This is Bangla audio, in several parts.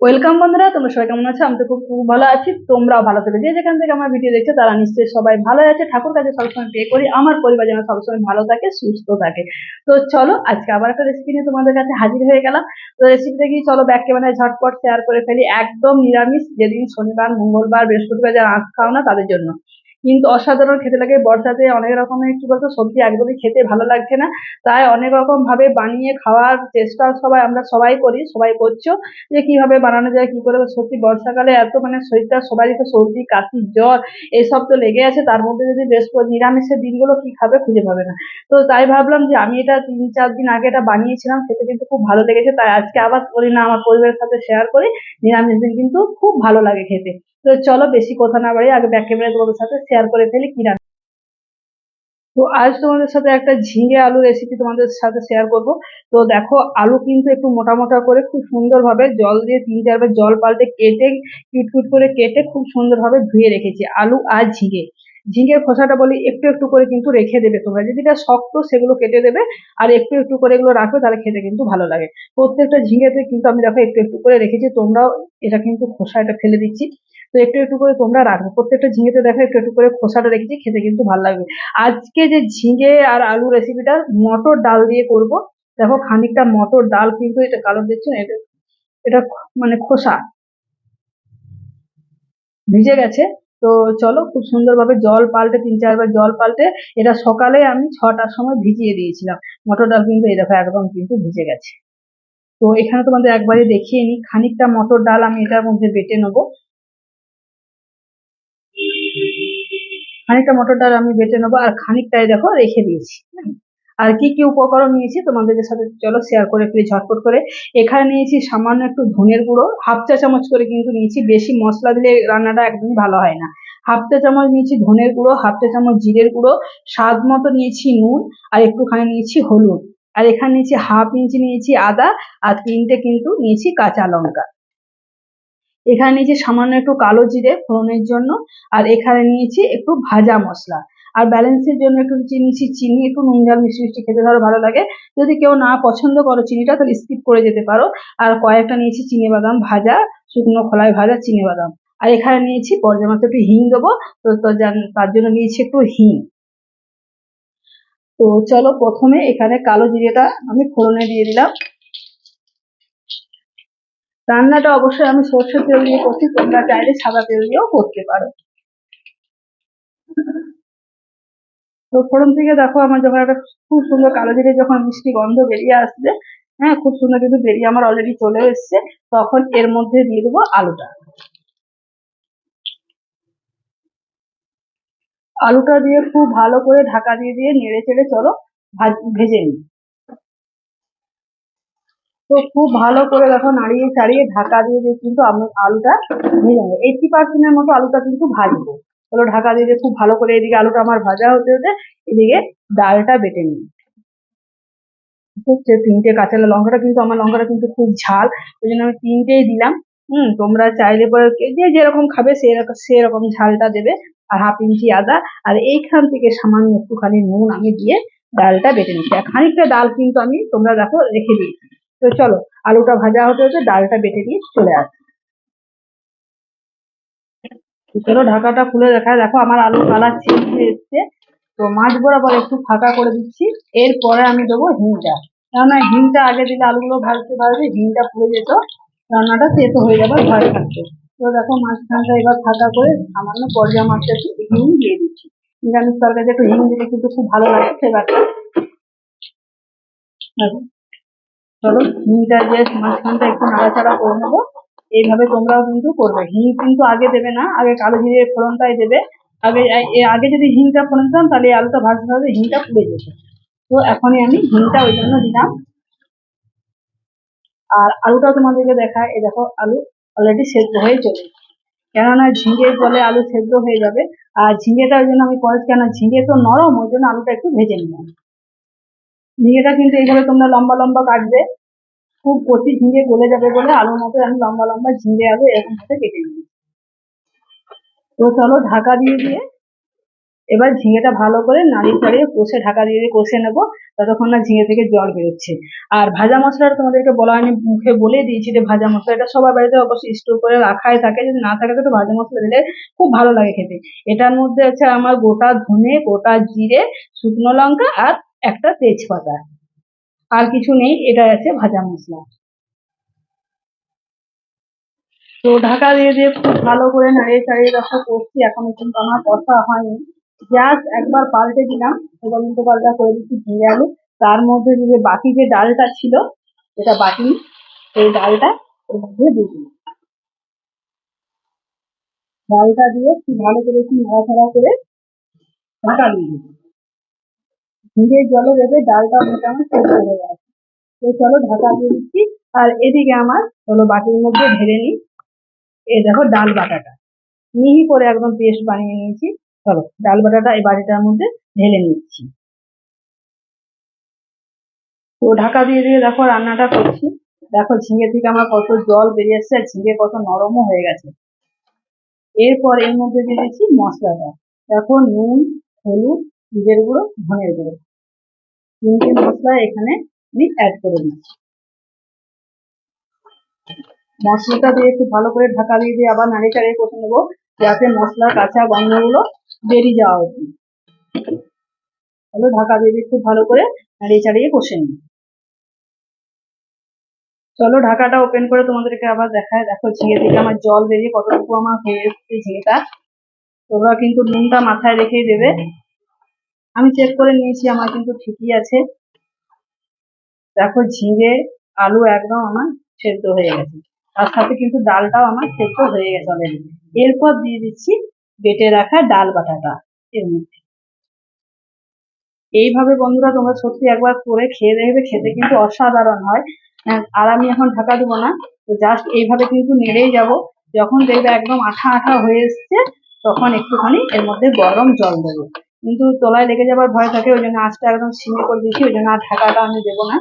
ওয়েলকাম বন্ধুরা, তোমরা সবাই কেমন আছো? আমি তো খুব খুব ভালো আছি। তোমরাও ভালো থাকবে যে যেখান থেকে আমার ভিডিও দেখছ, তারা নিশ্চয়ই সবাই ভালো আছে। ঠাকুর কাছে সবসময় পে করি। আমার পরিবার যেন সবসময় ভালো থাকে, সুস্থ থাকে। তো চলো, আজকে আবার একটা রেসিপি নিয়ে তোমাদের কাছে হাজির হয়ে গেলাম। তো রেসিপিটা কি? চলো ব্যাক ক্যামেরায় ঝটপট শেয়ার করে ফেলি। একদম নিরামিষ। যেদিন শনিবার, মঙ্গলবার, বৃহস্পতিবার যারা আঁশ খাও না তাদের জন্য। কিন্তু অসাধারণ খেতে লাগে। বর্ষাতে অনেক রকমের কি বলতো, সবজি একদমই খেতে ভালো লাগছে না। তাই অনেক রকম ভাবে বানিয়ে খাওয়ার চেষ্টা সবাই, আমরা সবাই করি, সবাই করছ যে কীভাবে বানানো যায়, কি করে সত্যি বর্ষাকালে এত মানে শরীরটা সবারই তো সর্দি, কাশি, জ্বর এসব তো লেগে আছে, তার মধ্যে যদি বৃহস্পতি নিরামিষের দিনগুলো কি খাবে খুঁজে পাবে না। তো তাই ভাবলাম যে আমি এটা তিন চার দিন আগে এটা বানিয়েছিলাম, খেতে কিন্তু খুব ভালো লেগেছে, তাই আজকে আবার করি না, আমার পরিবারের সাথে শেয়ার করি। নিরামিষ দিন কিন্তু খুব ভালো লাগে খেতে। তো চলো বেশি কথা না বাড়ি আগে ব্যাক তোমাদের সাথে শেয়ার করে ফেলি কি রান্না তো আজ তোমাদের সাথে একটা ঝিঙে আলু রেসিপি তোমাদের সাথে শেয়ার করব। তো দেখো, আলু কিন্তু একটু মোটা মোটা করে খুব সুন্দরভাবে জল দিয়ে তিন চারবার জল পাল্টে কেটে কিউট করে কেটে খুব সুন্দরভাবে ধুয়ে রেখেছি, আলু আর ঝিঙে। ঝিঙের খোসাটা বলি একটু একটু করে কিন্তু রেখে দেবে তোমরা। যদি এটা শক্ত, সেগুলো কেটে দেবে, আর একটু একটু করে এগুলো রাখবে, তাহলে খেতে কিন্তু ভালো লাগে। প্রত্যেকটা ঝিঙেতে কিন্তু আমি দেখো একটু একটু করে রেখেছি, তোমরাও এটা কিন্তু খোসা এটা ফেলে দিচ্ছি। তো একটু একটু করে তোমরা রাখবে প্রত্যেকটা ঝিঙেতে দেখো একটু একটু করে খোসাটা রেখেছি, খেতে কিন্তু ভালো লাগবে। আজকে যে ঝিঙে আর আলু রেসিপিটা মটর ডাল দিয়ে করব, দেখো খানিকটা মটর ডাল কিন্তু এটা কালো দেখছ, এটা এটা মানে খোসা ভিজে গেছে। তো চলো খুব সুন্দরভাবে জল পাল্টে, তিন চারবার জল পাল্টে, এটা সকালে আমি ছটার সময় ভিজিয়ে দিয়েছিলাম। মটর ডাল কিন্তু এই দেখো একদম কিন্তু ভিজে গেছে। তো এখানে তোমাদের একবারে দেখিয়ে নিই, খানিকটা মটর ডাল আমি এটার মধ্যে বেটে নেব। খানিকটা মটর ডাল আমি বেটে নেব, আর খানিকটাই দেখো রেখে দিয়েছি আর কি কি উপকরণ নিয়েছি তোমাদের সাথে, চলো শেয়ার করে ফেলি, ঝটপট করে। এখানে নিয়েছি সামান্য একটু ধনের গুঁড়ো, হাফ চা চামচ করে কিন্তু নিয়েছি, বেশি মশলা দিলে রান্নাটা একদমই ভালো হয় না। হাফ চা চামচ নিয়েছি ধনের গুঁড়ো, হাফ চা চামচ জিরের গুঁড়ো, স্বাদ মতো নিয়েছি নুন, আর একটুখানি নিয়েছি হলুদ। আর এখানে নিয়েছি হাফ ইঞ্চি নিয়েছি আদা, আর তিনটে কিন্তু নিয়েছি কাঁচা লঙ্কা। এখানে নিয়েছি সামান্য একটু কালো জিরে ফোড়নের জন্য, আর এখানে নিয়েছি একটু ভাজা মশলা। আর ব্যালেন্সের জন্য একটু নিয়েছি চিনি, একটু নুন, ঝাল মিষ্টি মিষ্টি খেতে ধরো ভালো লাগে। যদি কেউ না পছন্দ করো চিনিটা, তাহলে স্কিপ করে যেতে পারো। আর কয়েকটা নিয়েছি চিনি বাদাম ভাজা, শুকনো খোলায় ভাজা চিনি বাদাম। আর এখানে নিয়েছি পর্যায় মতো একটু হিং দেবো, তো তার জন্য নিয়েছি একটু হিং। তো চলো প্রথমে এখানে কালো জিরেটা আমি ফোড়নে দিয়ে দিলাম। রান্নাটা অবশ্যই আমি সর্ষে তেল দিয়ে করছি, তোমরা চাইলে সাদা তেল দিয়েও করতে পারো। তো ফোড়ন থেকে দেখো আমার যখন একটা খুব সুন্দর কালো জিরে যখন মিষ্টি গন্ধ বেরিয়ে আসবে হ্যাঁ খুব সুন্দর কিন্তু বেরিয়ে আমার অলরেডি চলে এসছে, তখন এর মধ্যে দিয়ে দেবো আলুটা। আলুটা দিয়ে খুব ভালো করে ঢাকা দিয়ে দিয়ে নেড়ে চেড়ে চলো ভেজে নিই। তো খুব ভালো করে দেখো নাড়িয়ে চাড়িয়ে ঢাকা দিয়ে দিয়ে কিন্তু আমি আলুটা ভেজে নেব। এইটি পার্সেন্টের মতো আলুটা কিন্তু ভাজবো। হলো ঢাকা দিয়ে খুব ভালো করে এদিকে আলুটা আমার ভাজা হতে হতে এদিকে ডালটা বেটে নিই। হচ্ছে তিনটে কাঁচা লঙ্কাটা কিন্তু আমার লঙ্কাটা কিন্তু খুব ঝাল, ওই জন্য আমি তিনটেই দিলাম। হুম, তোমরা চাইলে পরে যে যেরকম খাবে সেরকম সেরকম ঝালটা দেবে, আর হাফ ইঞ্চি আদা, আর এইখান থেকে সামান্য একটুখানি নুন আমি দিয়ে ডালটা বেটে নিচ্ছি। আর খানিকটা ডাল কিন্তু আমি তোমরা দেখো রেখে দিয়েছি। তো চলো, আলুটা ভাজা হতে হতে ডালটা বেটে দিয়ে চলে আসি। চলো, ঢাকাটা খুলে দেখা দেখো, আমার আলু কালার চেঞ্জ হয়ে এসছে। তো মাছ বরাবর একটু ফাঁকা করে দিচ্ছি। এরপরে আমি দেবো হিংটা। কেননা হিংটা আগে দিলে আলুগুলো ভাজতে ভাজতে হিংটা পুড়ে যেত। রান্নাটা তেতো হয়ে যাবে ভয় থাকতো। তো দেখো, মাঝখানটা এবার ফাঁকা করে সামান্য পর্যা মাছটা একটু হিং দিয়ে দিচ্ছি। নিরামিষ তরকারিতে একটু হিং দিলে কিন্তু খুব ভালো লাগে ফ্লেভারটা চলো, হিংটা দিয়ে মাঝখানটা একটু নাড়াচাড়া করে নেব। এইভাবে তোমরাও কিন্তু করবে। হিং কিন্তু আগে দেবে না, আগে কালো জিরে ফোড়নটাই দেবে। আগে আগে যদি হিংটা ফোড়ন দিতাম, তাহলে আলুটা ভাজতে ভাজতে হিংটা পুড়ে যেত। তো এখনই আমি হিংটা ওই জন্য দিলাম। আর আলুটাও তোমাদেরকে দেখায় এই দেখো আলু অলরেডি সেদ্ধ হয়ে চলে কেননা ঝিঙে জলে আলু সেদ্ধ হয়ে যাবে। আর ঝিঙেটা ওই জন্য আমি করেছি কেন ঝিঙে তো নরম, ওই জন্য আলুটা একটু ভেজে নিলাম। ঝিঙেটা কিন্তু এইভাবে তোমরা লম্বা লম্বা কাটবে। খুব কচি ঝিঙে গলে যাবে বলে আলুর মতো আমি লম্বা লম্বা ঝিঙে আলু এরকম ভাবে কেটে নিই তো চলো ঢাকা দিয়ে দিয়ে এবার ঝিঙেটা ভালো করে নাড়িয়ে চাড়িয়ে কষে ঢাকা দিয়ে দিয়ে কষে নেব, ততক্ষণ না ঝিঙে থেকে জল বেরোচ্ছে। আর ভাজা মশলাটা তোমাদেরকে বলা হয়নি, মুখে বলে দিয়েছি যে ভাজা মশলা, এটা সবার বাড়িতে অবশ্যই স্টোর করে রাখাই থাকে, যদি না থাকে তো ভাজা মশলা দিলে খুব ভালো লাগে খেতে। এটার মধ্যে আছে আমার গোটা ধনে, গোটা জিরে, শুকনো লঙ্কা আর একটা তেজপাতা। আর কিছু নেই, এটা আছে ভাজা মশলা। তো ঢাকা দিয়ে দিয়ে খুব ভালো করে নাড়িয়ে চাড়িয়ে রক্ষা করছি এখনও কিন্তু আমার কথা হয়নি। জাস্ট একবার পাল্টে দিলাম, এবার পাল্টা করে দিচ্ছি ঝিঙে আলু। তার মধ্যে যে বাকি যে ডালটা ছিল যেটা বাটি সেই ডালটা ওর মধ্যে দিয়ে দিলাম। ডালটা দিয়ে ভালো করে একটু নাড়াচাড়া করে ঢাকা দিয়ে দিলাম। ঝিঙের জলে দেবে ডালটা মোটামুটি সেদ্ধ হয়ে গেছে। তো চলো ঢাকা দিয়ে দিচ্ছি। আর এদিকে আমার হলো বাটির মধ্যে ঢেলে নিই। এই দেখো ডাল বাটাটা। মিহি করে একদম পেস্ট বানিয়ে নিয়েছি। চলো ডাল বাটাটা এই বাটিটার মধ্যে ঢেলে নিচ্ছি। তো ঢাকা দিয়ে দিয়ে দেখো রান্নাটা করছি। দেখো ঝিঙে থেকে আমার কত জল বেরিয়ে আসছে আর ঝিঙে কত নরমও হয়ে গেছে। এরপর এর মধ্যে দিয়ে দিচ্ছি মশলাটা। দেখো নুন, হলুদ জিরের গুঁড়ো ধনের গুঁড়ো। তিনটে মশলা এখানে আমি অ্যাড করে দিচ্ছি। মশলাটা দিয়ে একটু ভালো করে ঢাকা দিয়ে দিয়ে আবার নাড়ি চাড়িয়ে কষে নেব, যাতে মশলার কাঁচা গন্ধগুলো বেরিয়ে যাওয়া উচিত তাহলে ঢাকা দিয়ে খুব ভালো করে নাড়িয়ে চাড়িয়ে কষে নিই। চলো ঢাকাটা ওপেন করে তোমাদেরকে আবার দেখায়, দেখো ঝিঙে থেকে আমার জল বেরিয়ে কতটুকু আমার হয়ে এসছে ঝিঙেটা। তোমরা কিন্তু নুনটা মাথায় রেখেই দেবে। আমি চেক করে নিয়েছি আমার কিন্তু ঠিকই আছে। দেখো ঝিঙে আলু একদম আমার সেদ্ধ হয়ে গেছে। তার সাথে কিন্তু ডালটাও আমার সেদ্ধ হয়ে গেছে অলরেডি এরপর দিয়ে দিচ্ছি বেটে রাখা ডাল বাটাটা এর মধ্যে। এইভাবে বন্ধুরা তোমরা সত্যি একবার করে খেয়ে দেখবে খেতে কিন্তু অসাধারণ হয়। হ্যাঁ, আর আমি এখন ঢাকা দেবো না তো জাস্ট এইভাবে কিন্তু নেড়েই যাব। যখন দেখবে একদম আঠা আঠা হয়ে এসছে তখন একটুখানি এর মধ্যে গরম জল দেবো। কিন্তু তলায় লেগে যাবার ভয় থাকে, ওই জন্য আঁচটা একদম সিমে করে দিয়েছি, ওই জন্য আর ঢাকাটা আমি দেবো না।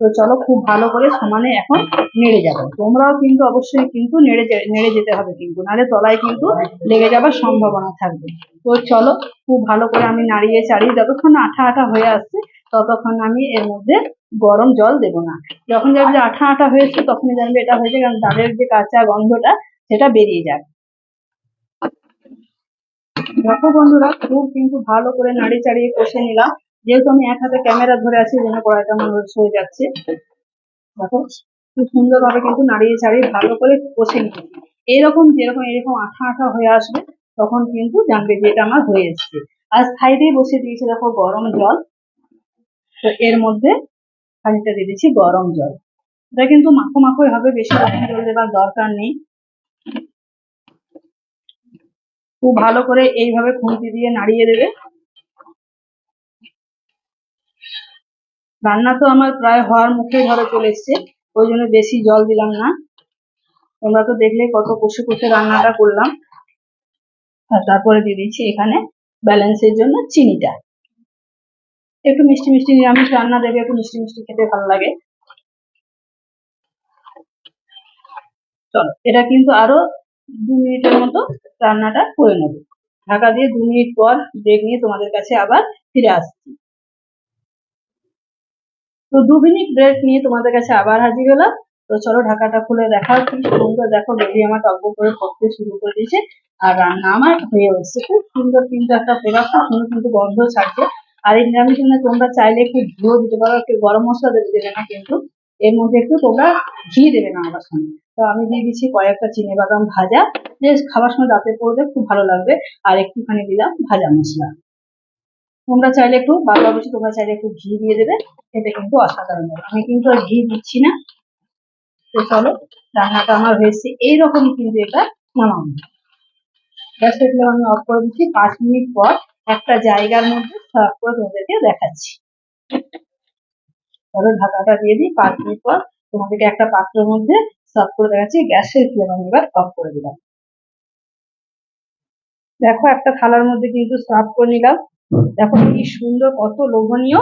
তো চলো খুব ভালো করে সমানে এখন নেড়ে যাব। তোমরাও কিন্তু অবশ্যই কিন্তু নেড়ে নেড়ে যেতে হবে কিন্তু, নাহলে তলায় কিন্তু লেগে যাবার সম্ভাবনা থাকবে। তো চলো খুব ভালো করে আমি নাড়িয়ে চাড়িয়ে, যতক্ষণ আঠা আঠা হয়ে আসছে, ততক্ষণ আমি এর মধ্যে গরম জল দেবো না। যখন যাবে আঠা আঠা হয়েছে, তখনই জানবে এটা হয়েছে, কারণ ডালের যে কাঁচা গন্ধটা, সেটা বেরিয়ে যাবে দেখো বন্ধুরা, খুব কিন্তু ভালো করে নাড়ি চাড়িয়ে কষে নিলাম। যেহেতু আমি এক হাতে ক্যামেরা ধরে আছি জন্য কড়াইটা রোজ হয়ে যাচ্ছে। দেখো, খুব সুন্দরভাবে কিন্তু নাড়িয়ে চাড়িয়ে ভালো করে কষে নিচ্ছি এরকম, যেরকম, এরকম আঠা আঠা হয়ে আসবে, তখন কিন্তু জানবে যে এটা আমার হয়ে এসছে। আর সাইডেই বসিয়ে দিয়েছি, দেখো, গরম জল। তো এর মধ্যে খানিকটা দিয়ে দিচ্ছি গরম জল। এটা কিন্তু মাখো মাখোই হবে, বেশি গরম জল দেওয়ার দরকার নেই। খুব ভালো করে এইভাবে খুন্তি দিয়ে নাড়িয়ে দেবে। রান্না তো আমার প্রায় হওয়ার মুখে ধরে চলে এসছে, ওই জন্য বেশি জল দিলাম না। তোমরা তো দেখলে কত কষে কষে রান্নাটা করলাম। আর তারপরে দিয়ে দিচ্ছি এখানে ব্যালেন্সের জন্য চিনিটা। একটু মিষ্টি মিষ্টি নিরামিষ রান্না দেবে একটু মিষ্টি মিষ্টি খেতে ভালো লাগে। চলো, এটা কিন্তু আরও দু মিনিটের মতো রান্নাটা করে নেব। ঢাকা দিয়ে দু মিনিট পর ব্রেক নিয়ে তোমাদের কাছে আবার ফিরে আসছি। তো দু মিনিট ব্রেক নিয়ে তোমাদের কাছে আবার হাজির হলাম। তো চলো ঢাকাটা খুলে দেখা কি সুন্দর। দেখো বেবি আমার টকবক করে পড়তে শুরু করে দিয়েছে। আর রান্না আমার হয়ে এসছে খুব সুন্দর কিন্তু একটা ফ্লেভার খুব সুন্দর কিন্তু গন্ধ ছাড়ছে। আর এই নিরামিষ তোমরা চাইলে একটু ঘিও দিতে পারো, একটু গরম মশলা দেবে দেবে না কিন্তু। এর মধ্যে একটু তোমরা ঘি দেবে না আমার সঙ্গে। তো আমি দিয়ে দিচ্ছি কয়েকটা চিনে বাদাম ভাজা। যে খাবার সময় দাঁতে পড়বে খুব ভালো লাগবে। আর একটুখানি দিলাম ভাজা মশলা। তোমরা চাইলে একটু বাবা বলছি, তোমরা চাইলে একটু ঘি দিয়ে দেবে। খেতে কিন্তু অসাধারণ হবে। আমি কিন্তু আর ঘি দিচ্ছি না। তো চলো, রান্নাটা আমার হয়েছে। এইরকমই কিন্তু এটা নামাবো। গ্যাসের ফ্লেম আমি অফ করে দিচ্ছি। পাঁচ মিনিট পর একটা জায়গার মধ্যে সার্ভ করে তোমাদেরকে দেখাচ্ছি। তাহলে ঢাকাটা দিয়ে দিই, পাঁচ মিনিট পর তোমাদেরকে একটা পাত্রের মধ্যে সার্ভ করে দেখাচ্ছি, গ্যাসের ফ্লেম আমি এবার অফ করে দিলাম। দেখো একটা থালার মধ্যে কিন্তু সার্ভ করে নিলাম। দেখো কি সুন্দর, কত লোভনীয়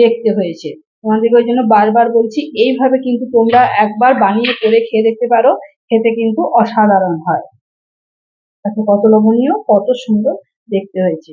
দেখতে হয়েছে। তোমাদেরকে ওই জন্য বারবার বলছি, এইভাবে কিন্তু তোমরা একবার বানিয়ে করে খেয়ে দেখতে পারো, খেতে কিন্তু অসাধারণ হয়। দেখো কত লোভনীয়, কত সুন্দর দেখতে হয়েছে।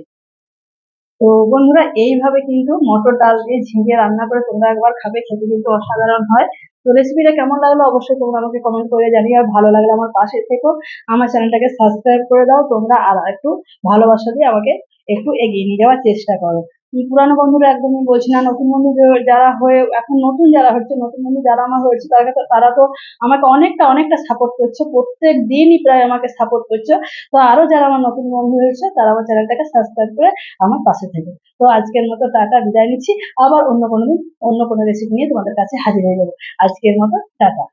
তো বন্ধুরা, এইভাবে কিন্তু মটর ডাল দিয়ে ঝিঙে রান্না করে তোমরা একবার খাবে, খেতে কিন্তু অসাধারণ হয়। তো রেসিপিটা কেমন লাগল অবশ্যই তোমরা আমাকে কমেন্ট করে জানিও, আর ভালো লাগলে আমার পাশে থেকো। আমার চ্যানেলটাকে সাবস্ক্রাইব করে দাও, তোমরা আর একটু ভালোবাসা দিয়ে আমাকে একটু এগিয়ে নিয়ে যাওয়ার চেষ্টা করো। পুরানো বন্ধুরা একদমই বলছি না। নতুন বন্ধু যারা হয়ে, এখন নতুন যারা হচ্ছে, নতুন বন্ধু যারা আমার হয়েছে, তারা তারা তো আমাকে অনেকটা অনেকটা সাপোর্ট করছে। প্রত্যেক দিনই প্রায় আমাকে সাপোর্ট করছে। তো আরও যারা আমার নতুন বন্ধু হয়েছে, তারা আমার চ্যানেলটাকে সাবস্ক্রাইব করে আমার পাশে থেকে। তো আজকের মতো টাটা, বিদায় নিচ্ছি। আবার অন্য কোনো দিন, অন্য কোনো রেসিপি নিয়ে তোমাদের কাছে হাজির হয়ে যাব। আজকের মতো টাটা।